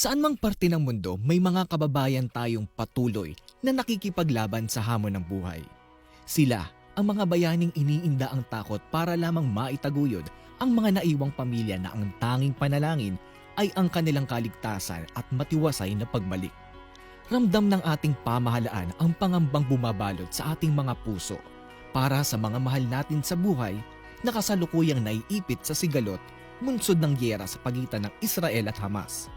Saan mang parte ng mundo, may mga kababayan tayong patuloy na nakikipaglaban sa hamon ng buhay. Sila ang mga bayaning iniinda ang takot para lamang maitaguyod ang mga naiwang pamilya na ang tanging panalangin ay ang kanilang kaligtasan at matiwasay na pagbalik. Ramdam ng ating pamahalaan ang pangambang bumabalot sa ating mga puso para sa mga mahal natin sa buhay na kasalukuyang naiipit sa sigalot munsod ng gyera sa pagitan ng Israel at Hamas.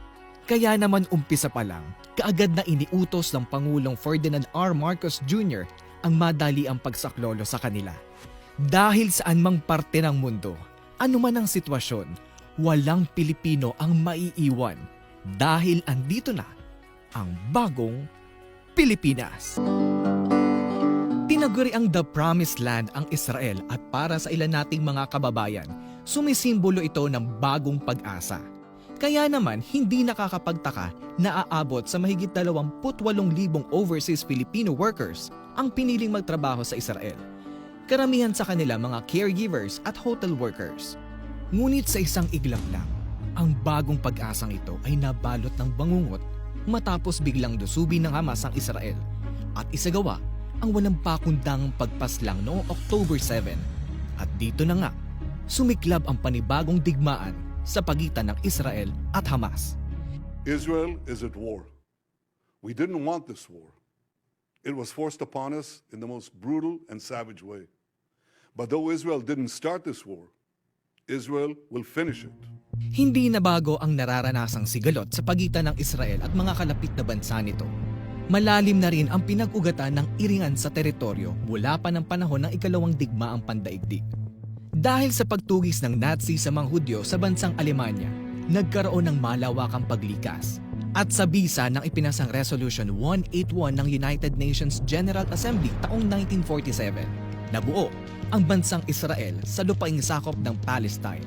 Kaya naman umpisa pa lang, kaagad na iniutos ng Pangulong Ferdinand R. Marcos Jr. ang madali ang pagsaklolo sa kanila. Dahil saan mang parte ng mundo, anuman ang sitwasyon, walang Pilipino ang maiiwan dahil andito na ang bagong Pilipinas. Tinaguri ang The Promised Land ang Israel at para sa ilan nating mga kababayan, sumisimbolo ito ng bagong pag-asa. Kaya naman hindi nakakapagtaka na aabot sa mahigit 28,000 overseas Filipino workers ang piniling magtrabaho sa Israel. Karamihan sa kanila mga caregivers at hotel workers. Ngunit sa isang iglap lang, ang bagong pag-asang ito ay nabalot ng bangungot matapos biglang dusubin ng Hamas ang Israel at isagawa ang walang pakundangang pagpaslang noong October 7. At dito na nga, sumiklab ang panibagong digmaan sa pagitan ng Israel at Hamas. Israel is at war. We didn't want this war. It was forced upon us in the most brutal and savage way. But though Israel didn't start this war, Israel will finish it. Hindi na bago ang nararanasang sigalot sa pagitan ng Israel at mga kalapit na bansa nito. Malalim na rin ang pinag-ugatan ng iringan sa teritoryo mula pa ng panahon ng ikalawang digmaang pandaigdig. Dahil sa pagtugis ng Nazi sa mga Hudyo sa bansang Alemanya, nagkaroon ng malawakang paglikas. At sa bisa ng ipinasang Resolution 181 ng United Nations General Assembly taong 1947, nabuo ang bansang Israel sa lupaing sakop ng Palestine.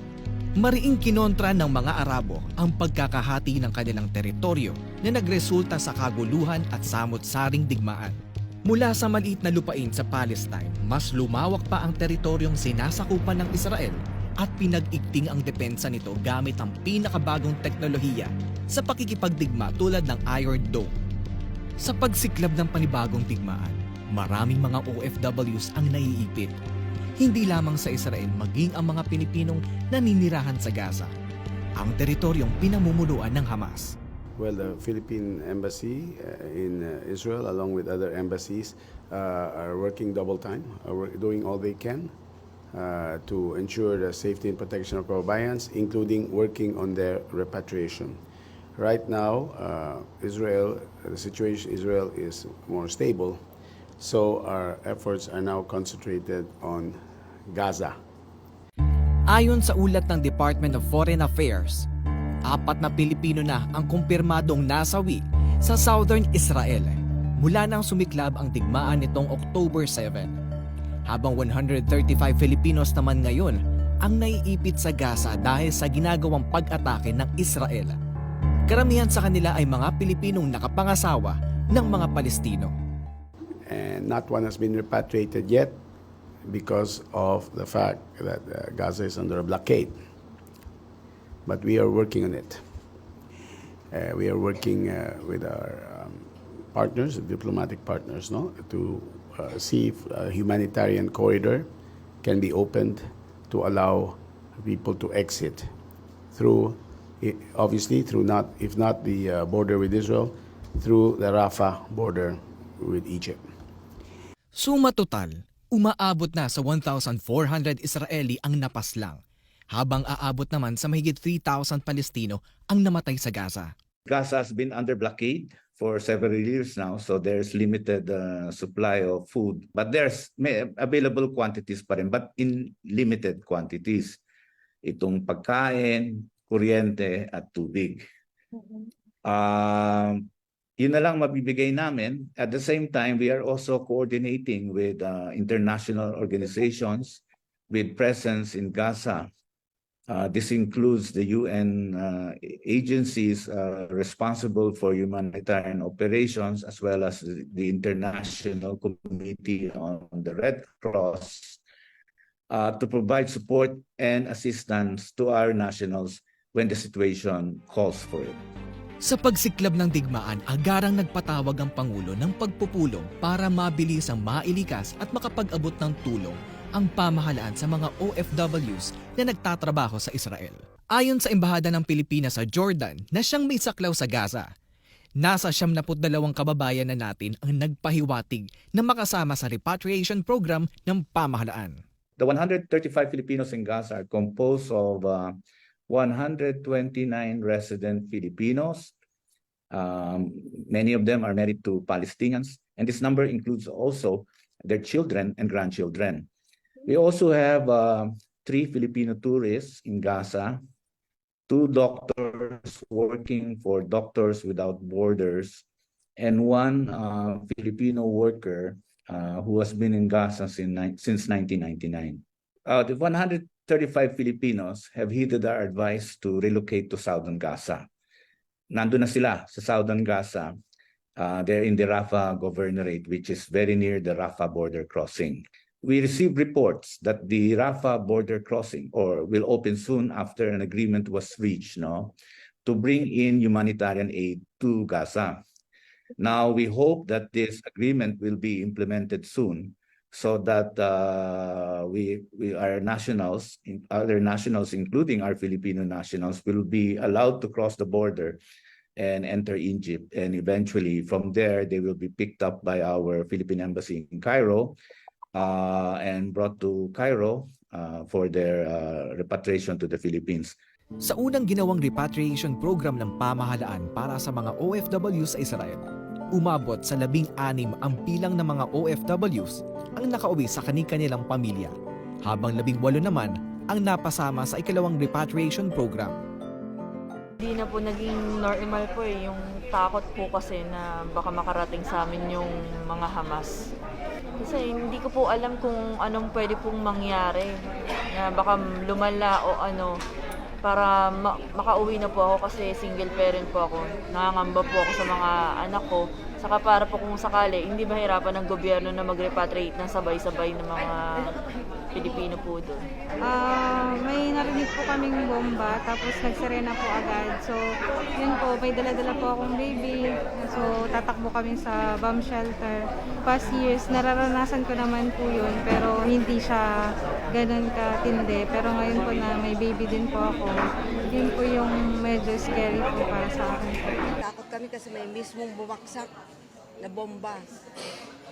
Mariing kinontra ng mga Arabo ang pagkakahati ng kanilang teritoryo na nagresulta sa kaguluhan at samot-saring digmaan. Mula sa maliit na lupain sa Palestine, mas lumawak pa ang teritoryong sinasakupan ng Israel at pinag-igting ang depensa nito gamit ang pinakabagong teknolohiya sa pakikipagdigma tulad ng Iron Dome. Sa pagsiklab ng panibagong digmaan, maraming mga OFWs ang naiipit hindi lamang sa Israel maging ang mga Pilipinong naninirahan sa Gaza, ang teritoryong pinamumunuan ng Hamas. Well, the Philippine Embassy uh, in uh, Israel, along with other embassies, uh, are working double time, are doing all they can to ensure the safety and protection of kababayans, including working on their repatriation. Right now, Israel, the situation in Israel is more stable, so our efforts are now concentrated on Gaza. Ayon sa ulat ng Department of Foreign Affairs, apat na Pilipino na ang kumpirmadong nasawi sa southern Israel mula nang sumiklab ang digmaan nitong October 7. Habang 135 Filipinos naman ngayon ang naiipit sa Gaza dahil sa ginagawang pag-atake ng Israel. Karamihan sa kanila ay mga Pilipinong nakapangasawa ng mga Palestino. and not one has been repatriated yet because of the fact that uh, Gaza is under a blockade. But we are working on it. Uh, we are working uh, with our um, partners, diplomatic partners, no, to uh, see if a humanitarian corridor can be opened to allow people to exit through, obviously, through not, if not the uh, border with Israel, through the Rafah border with Egypt. Suma total, umaabot na sa 1,400 Israeli ang napaslang, habang aabot naman sa mahigit 3,000 Palestino ang namatay sa Gaza. Gaza has been under blockade for several years now, so there's limited uh, supply of food. But there's may available quantities pa rin, but in limited quantities. Itong pagkain, kuryente, at tubig. Um, yun na lang mabibigay namin. At the same time, we are also coordinating with uh, international organizations with presence in Gaza. Uh, this includes the UN uh, agencies uh, responsible for humanitarian operations, as well as the International Committee on the Red Cross, uh, to provide support and assistance to our nationals when the situation calls for it. Sa pagsiklab ng digmaan, agarang nagpatawag ang Pangulo ng pagpupulong para mabilis ang mailikas at makapag-abot ng tulong ang pamahalaan sa mga OFWs na nagtatrabaho sa Israel. Ayon sa Embahada ng Pilipinas sa Jordan na siyang may saklaw sa Gaza, nasa 72 kababayan na natin ang nagpahiwatig na makasama sa repatriation program ng pamahalaan. The 135 Filipinos in Gaza are composed of uh, 129 resident Filipinos. Um, many of them are married to Palestinians, and this number includes also their children and grandchildren. We also have uh, three Filipino tourists in Gaza, two doctors working for Doctors Without Borders, and one uh, Filipino worker uh, who has been in Gaza since, since 1999. Uh, the 135 Filipinos have heeded our advice to relocate to Southern Gaza. Nandun na sila sa Southern Gaza. Uh, they're in the Rafah Governorate, which is very near the Rafah border crossing. We received reports that the Rafah border crossing or will open soon after an agreement was reached, no, to bring in humanitarian aid to Gaza. Now, we hope that this agreement will be implemented soon so that uh, we, we, our nationals, other nationals, including our Filipino nationals, will be allowed to cross the border and enter Egypt. And eventually, from there, they will be picked up by our Philippine Embassy in Cairo uh, and brought to Cairo uh, for their uh, repatriation to the Philippines. Sa unang ginawang repatriation program ng pamahalaan para sa mga OFW sa Israel, umabot sa labing anim ang bilang ng mga OFWs ang nakauwi sa kani-kanilang pamilya, habang labing walo naman ang napasama sa ikalawang repatriation program. Hindi na po naging normal po eh, yung takot po kasi na baka makarating sa amin yung mga Hamas. Kasi hindi ko po alam kung anong pwede pong mangyari. Na baka lumala o ano, para ma- makauwi na po ako kasi single parent po ako. Nangangamba po ako sa mga anak ko. Saka para po kung sakali, hindi mahirapan ng gobyerno na mag-repatriate ng sabay-sabay ng mga Pilipino po doon. Ah, may narinig po kaming bomba, tapos nagsirena po agad. So, yun po, may dala-dala po akong baby. So, tatakbo kami sa bomb shelter. Past years, nararanasan ko naman po yun, pero hindi siya ganun katindi. Pero ngayon po na may baby din po ako, yun po yung medyo scary po para sa akin. Takot kami kasi may mismong bumaksak na bomba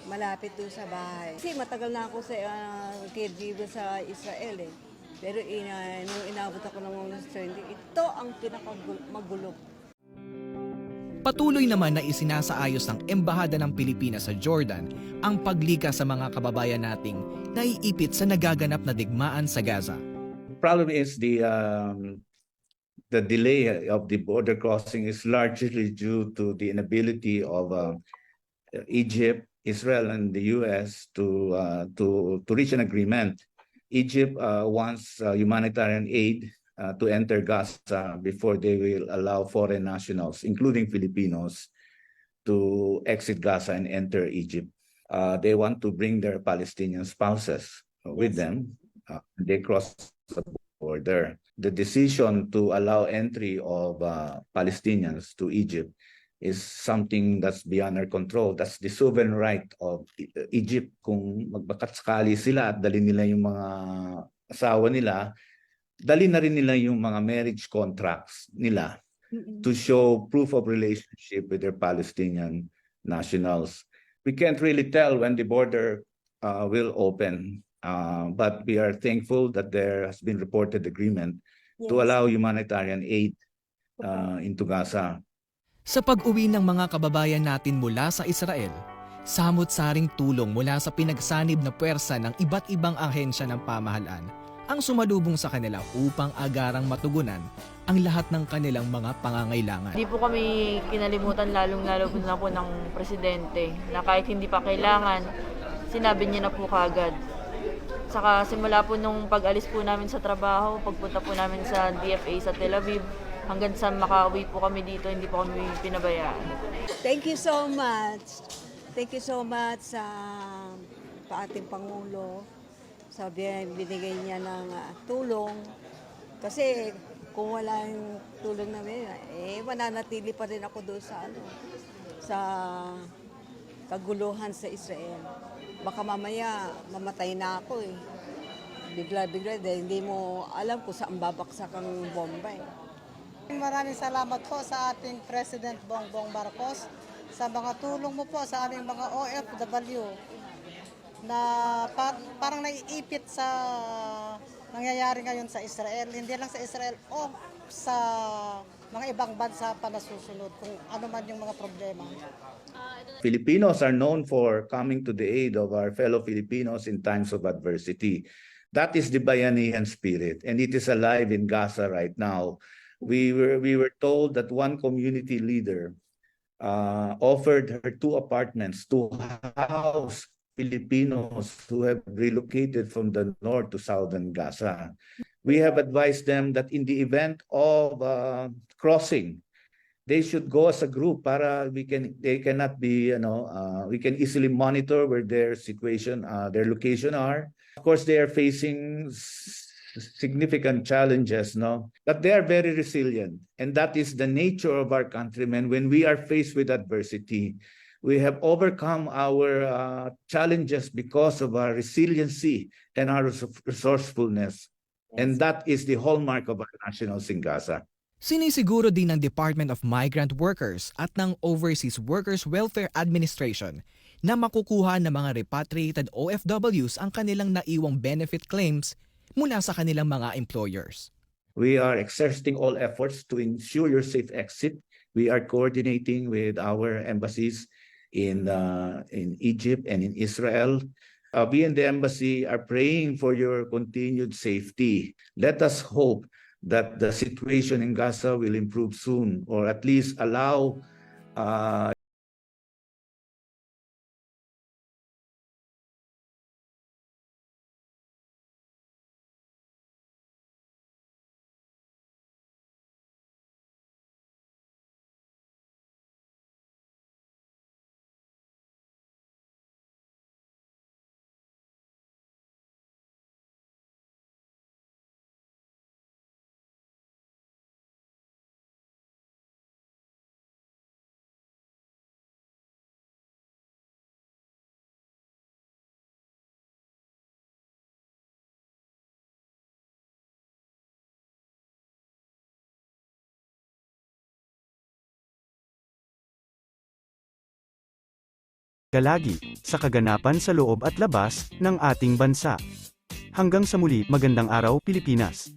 malapit doon sa bahay. Kasi matagal na ako sa uh, caregiver sa Israel eh. Pero ina, nung inabot ako ng mga trending, ito ang pinakamagulo. Patuloy naman na isinasaayos ng Embahada ng Pilipinas sa Jordan ang paglikas sa mga kababayan nating naiipit sa nagaganap na digmaan sa Gaza. problem is the um, the delay of the border crossing is largely due to the inability of uh, Egypt, Israel, and the U.S. to uh, to to reach an agreement. Egypt uh, wants uh, humanitarian aid uh, to enter Gaza before they will allow foreign nationals, including Filipinos, to exit Gaza and enter Egypt. Uh, they want to bring their Palestinian spouses with them. Uh, they cross the border. The decision to allow entry of uh, Palestinians to Egypt is something that's beyond our control. That's the sovereign right of E- Egypt. Kung magbakat sakali sila at dali nila yung mga asawa nila, dali na rin nila yung mga marriage contracts nila to show proof of relationship with their Palestinian nationals. We can't really tell when the border uh, will open, uh, but we are thankful that there has been reported agreement to Yes. allow humanitarian aid uh, into Gaza. Sa pag-uwi ng mga kababayan natin mula sa Israel, samot-saring tulong mula sa pinagsanib na puwersa ng iba't ibang ahensya ng pamahalaan ang sumalubong sa kanila upang agarang matugunan ang lahat ng kanilang mga pangangailangan. Hindi po kami kinalimutan lalong-lalo na po ng presidente na kahit hindi pa kailangan, sinabi niya na po kagad. Saka simula po nung pag-alis po namin sa trabaho, pagpunta po namin sa DFA sa Tel Aviv, hanggang sa makauwi po kami dito, hindi po kami pinabayaan. Thank you so much. Thank you so much sa pa ating Pangulo. Sabi binigay niya ng ah, tulong. Kasi kung wala yung tulong namin, eh, mananatili pa rin ako doon sa ano, sa kaguluhan sa Israel. Baka mamaya mamatay na ako eh. Bigla-bigla, dahil hindi mo alam kung saan babaksak ang bomba eh. Maraming salamat po sa ating President Bongbong Marcos sa mga tulong mo po sa aming mga OFW na pa- parang naiipit sa nangyayari ngayon sa Israel. Hindi lang sa Israel o sa mga ibang bansa pa na susunod kung ano man yung mga problema. Filipinos are known for coming to the aid of our fellow Filipinos in times of adversity. That is the Bayanihan spirit, and it is alive in Gaza right now. We were we were told that one community leader uh, offered her two apartments to house Filipinos who have relocated from the north to southern Gaza. We have advised them that in the event of uh, crossing they should go as a group para we can they cannot be you know uh, we can easily monitor where their situation uh, their location are. Of course they are facing significant challenges no? But they are very resilient and that is the nature of our countrymen when we are faced with adversity we have overcome our uh, challenges because of our resiliency and our res- resourcefulness and that is the hallmark of our national singasa Sinisiguro din ng Department of Migrant Workers at ng Overseas Workers Welfare Administration na makukuha ng mga repatriated OFWs ang kanilang naiwang benefit claims mula sa kanilang mga employers. We are exerting all efforts to ensure your safe exit. We are coordinating with our embassies in uh, in Egypt and in Israel. Uh, we in the embassy are praying for your continued safety. Let us hope that the situation in Gaza will improve soon, or at least allow uh, kalagi sa kaganapan sa loob at labas ng ating bansa. Hanggang sa muli, magandang araw Pilipinas.